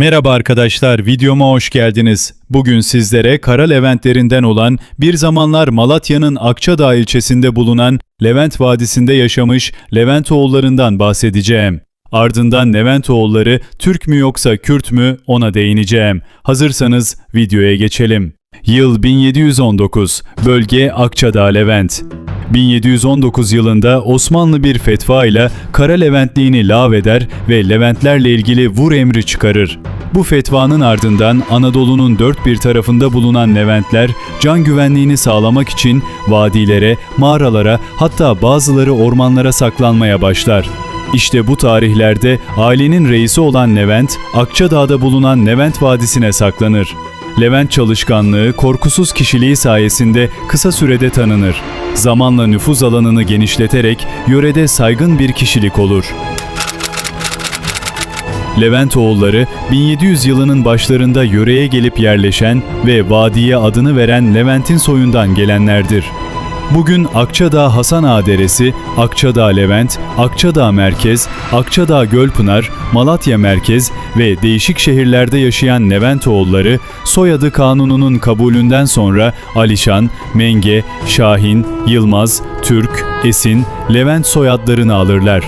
Merhaba arkadaşlar, videoma hoş geldiniz. Bugün sizlere Kara Leventlerinden olan bir zamanlar Malatya'nın Akçadağ ilçesinde bulunan Levent Vadisi'nde yaşamış Leventoğullarından bahsedeceğim. Ardından Leventoğulları Türk mü yoksa Kürt mü ona değineceğim. Hazırsanız videoya geçelim. Yıl 1719, bölge Akçadağ Levent. 1719 yılında Osmanlı bir fetva ile Kara Leventliğini lağveder ve Leventlerle ilgili vur emri çıkarır. Bu fetvanın ardından Anadolu'nun dört bir tarafında bulunan Leventler can güvenliğini sağlamak için vadilere, mağaralara hatta bazıları ormanlara saklanmaya başlar. İşte bu tarihlerde ailenin reisi olan Levent, Akçadağ'da bulunan Levent Vadisi'ne saklanır. Levent çalışkanlığı, korkusuz kişiliği sayesinde kısa sürede tanınır. Zamanla nüfuz alanını genişleterek yörede saygın bir kişilik olur. Levent oğulları 1700 yılının başlarında yöreye gelip yerleşen ve vadiye adını veren Levent'in soyundan gelenlerdir. Bugün Akçadağ Hasan Ağa Deresi, Akçadağ Levent, Akçadağ Merkez, Akçadağ Gölpınar, Malatya Merkez ve değişik şehirlerde yaşayan Leventoğulları soyadı kanununun kabulünden sonra Alişan, Menge, Şahin, Yılmaz, Türk, Esin, Levent soyadlarını alırlar.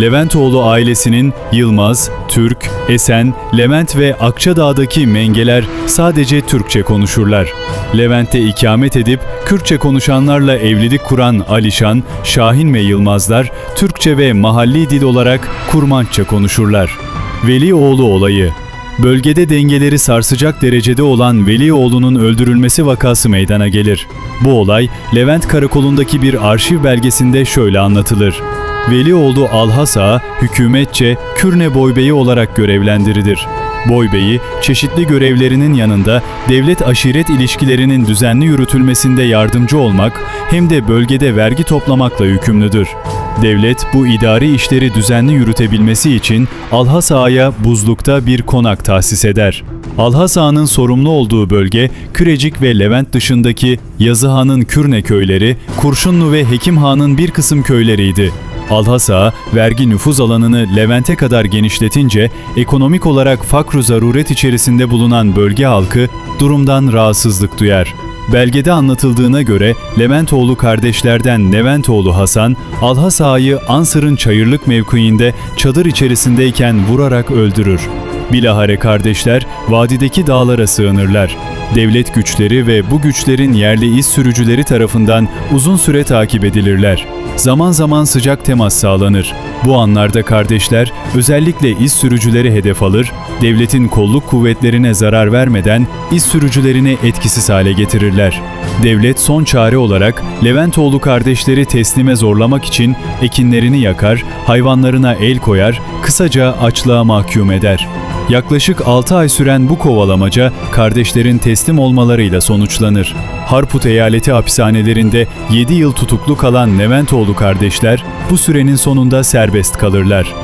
Leventoğlu ailesinin Yılmaz, Türk, Esen, Levent ve Akçadağ'daki mengeler sadece Türkçe konuşurlar. Levent'te ikamet edip Kürtçe konuşanlarla evlilik kuran Alişan, Şahin ve Yılmazlar Türkçe ve mahalli dil olarak Kurmançça konuşurlar. Veli oğlu olayı Bölgede dengeleri sarsacak derecede olan Velioğlu'nun öldürülmesi vakası meydana gelir. Bu olay Levent Karakolu'ndaki bir arşiv belgesinde şöyle anlatılır. Velioğlu Alhasa hükümetçe Kürne Boybeyi olarak görevlendirilir. Boybeyi çeşitli görevlerinin yanında devlet aşiret ilişkilerinin düzenli yürütülmesinde yardımcı olmak hem de bölgede vergi toplamakla yükümlüdür. Devlet bu idari işleri düzenli yürütebilmesi için Alhasa'ya buzlukta bir konak tahsis eder. Alhasa'nın sorumlu olduğu bölge Kürecik ve Levent dışındaki Yazıhan'ın Kürne köyleri, Kurşunlu ve Hekimhan'ın bir kısım köyleriydi. Alhasa, vergi nüfuz alanını Levent'e kadar genişletince ekonomik olarak fakru zaruret içerisinde bulunan bölge halkı durumdan rahatsızlık duyar. Belgede anlatıldığına göre Leventoğlu kardeşlerden Leventoğlu Hasan, Alhasa'yı Ansır'ın çayırlık mevkiinde çadır içerisindeyken vurarak öldürür. Bilahare kardeşler vadideki dağlara sığınırlar. Devlet güçleri ve bu güçlerin yerli iz sürücüleri tarafından uzun süre takip edilirler. Zaman zaman sıcak temas sağlanır. Bu anlarda kardeşler özellikle iz sürücüleri hedef alır, devletin kolluk kuvvetlerine zarar vermeden iz sürücülerini etkisiz hale getirirler. Devlet son çare olarak Leventoğlu kardeşleri teslime zorlamak için ekinlerini yakar, hayvanlarına el koyar, kısaca açlığa mahkum eder. Yaklaşık 6 ay süren bu kovalamaca kardeşlerin teslim olmalarıyla sonuçlanır. Harput eyaleti hapishanelerinde 7 yıl tutuklu kalan Leventoğlu kardeşler bu sürenin sonunda serbest kalırlar.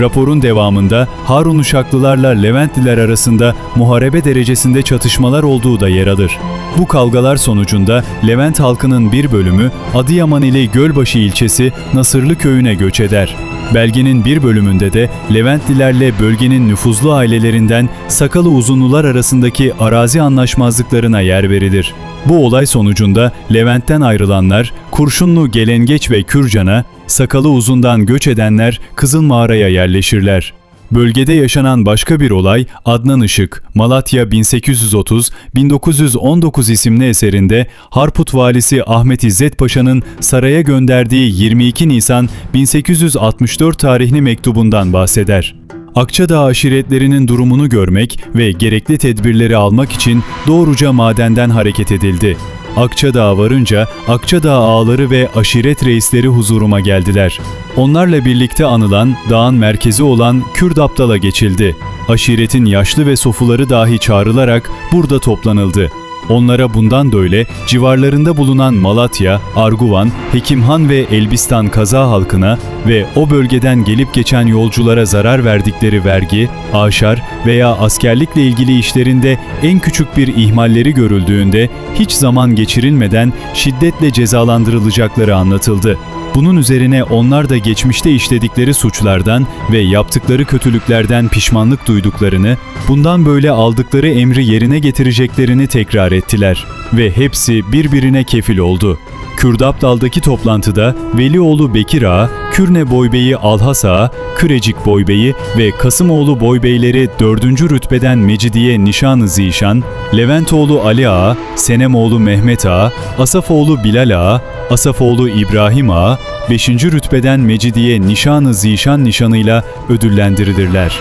Raporun devamında Harun Uşaklılarla Leventliler arasında muharebe derecesinde çatışmalar olduğu da yer alır. Bu kavgalar sonucunda Levent halkının bir bölümü Adıyaman ile Gölbaşı ilçesi Nasırlı köyüne göç eder. Belgenin bir bölümünde de Leventlilerle bölgenin nüfuzlu ailelerinden Sakalı Uzunlular arasındaki arazi anlaşmazlıklarına yer verilir. Bu olay sonucunda Levent'ten ayrılanlar Kurşunlu, Gelengeç ve Kürcan'a, Sakalı Uzun'dan göç edenler Kızıl Mağara'ya yerleşirler. Bölgede yaşanan başka bir olay Adnan Işık, Malatya 1830-1919 isimli eserinde Harput valisi Ahmet İzzet Paşa'nın saraya gönderdiği 22 Nisan 1864 tarihli mektubundan bahseder. Akçadağ aşiretlerinin durumunu görmek ve gerekli tedbirleri almak için doğruca madenden hareket edildi. Akçadağ varınca Akçadağ ağaları ve aşiret reisleri huzuruma geldiler. Onlarla birlikte anılan dağın merkezi olan Kürdaptal'a geçildi. Aşiretin yaşlı ve sofuları dahi çağrılarak burada toplanıldı. Onlara bundan böyle civarlarında bulunan Malatya, Arguvan, Hekimhan ve Elbistan kaza halkına ve o bölgeden gelip geçen yolculara zarar verdikleri vergi, aşar veya askerlikle ilgili işlerinde en küçük bir ihmalleri görüldüğünde hiç zaman geçirilmeden şiddetle cezalandırılacakları anlatıldı. Bunun üzerine onlar da geçmişte işledikleri suçlardan ve yaptıkları kötülüklerden pişmanlık duyduklarını, bundan böyle aldıkları emri yerine getireceklerini tekrar ettiler ve hepsi birbirine kefil oldu. Kürdapdal'daki toplantıda Velioğlu Bekir Ağa, Kürne Boybeyi Alhas Ağa, Kürecik Boybeyi ve Kasımoğlu Boybeyleri 4. rütbeden Mecidiye Nişan-ı Zişan, Leventoğlu Ali Ağa, Senemoğlu Mehmet Ağa, Asafoğlu Bilal Ağa, Asafoğlu İbrahim Ağa, 5. rütbeden Mecidiye Nişan-ı Zişan nişanıyla ödüllendirilirler.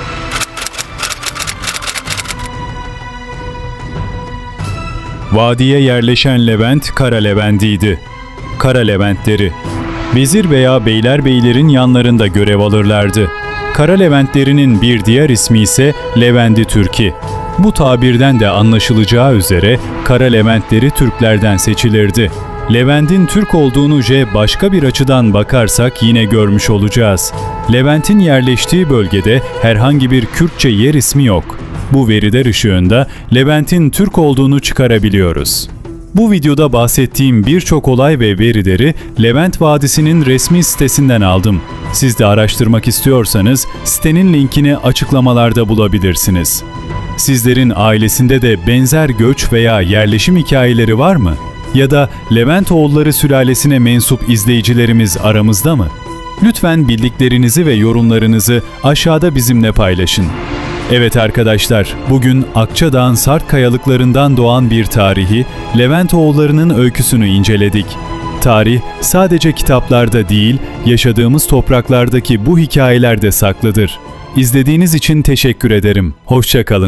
Vadiye yerleşen Levent Kara Levent'iydi. Kara Leventleri. Vezir veya beylerbeylerin yanlarında görev alırlardı. Kara Leventlerinin bir diğer ismi ise Levendi Türki. Bu tabirden de anlaşılacağı üzere Kara Leventleri Türklerden seçilirdi. Levent'in Türk olduğunu J başka bir açıdan bakarsak yine görmüş olacağız. Levent'in yerleştiği bölgede herhangi bir Kürtçe yer ismi yok. Bu veriler ışığında Levent'in Türk olduğunu çıkarabiliyoruz. Bu videoda bahsettiğim birçok olay ve verileri Levent Vadisi'nin resmi sitesinden aldım. Siz de araştırmak istiyorsanız sitenin linkini açıklamalarda bulabilirsiniz. Sizlerin ailesinde de benzer göç veya yerleşim hikayeleri var mı? Ya da Levent oğulları sülalesine mensup izleyicilerimiz aramızda mı? Lütfen bildiklerinizi ve yorumlarınızı aşağıda bizimle paylaşın. Evet arkadaşlar, bugün Akçadağ'ın Sart kayalıklarından doğan bir tarihi, Levent oğullarının öyküsünü inceledik. Tarih sadece kitaplarda değil, yaşadığımız topraklardaki bu hikayelerde saklıdır. İzlediğiniz için teşekkür ederim. Hoşçakalın.